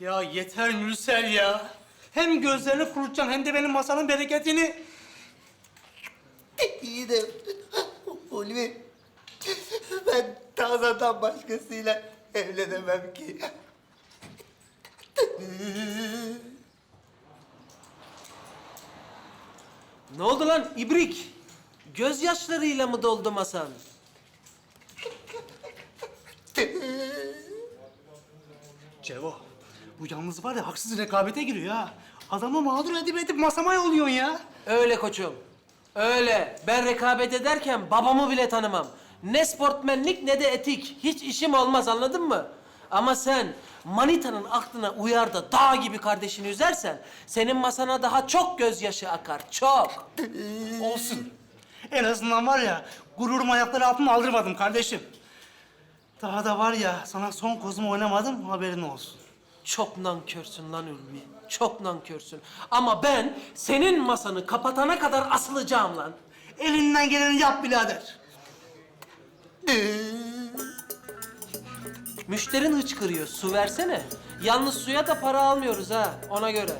Ya yeter Mürsel ya. Hem gözlerini kurutacaksın hem de benim masanın bereketini. İyi de Ulvi, ben Tazan'dan başkasıyla evlenemem ki. Ne oldu lan ibrik? Gözyaşlarıyla mı doldu masan? Cevo, bu yalnız var ya haksız rekabete giriyor ha. Adamı mağdur edip edip masama yolluyorsun ya. Öyle koçum. Öyle. Ben rekabet ederken babamı bile tanımam. Ne sportmenlik ne de etik. Hiç işim olmaz anladın mı? Ama sen manitanın aklına uyar da dağ gibi kardeşini üzersen... ...senin masana daha çok gözyaşı akar. Çok. Olsun. En azından var ya gururum ayakları altına aldırmadım kardeşim. Daha da var ya sana son kozumu oynamadım haberin olsun. Çok nankörsün lan Ülmi. Çok nankörsün. Ama ben senin masanı kapatana kadar asılacağım lan. Elinden geleni yap birader. Müşterin hıçkırıyor. Su versene. Yalnız suya da para almıyoruz ha. Ona göre.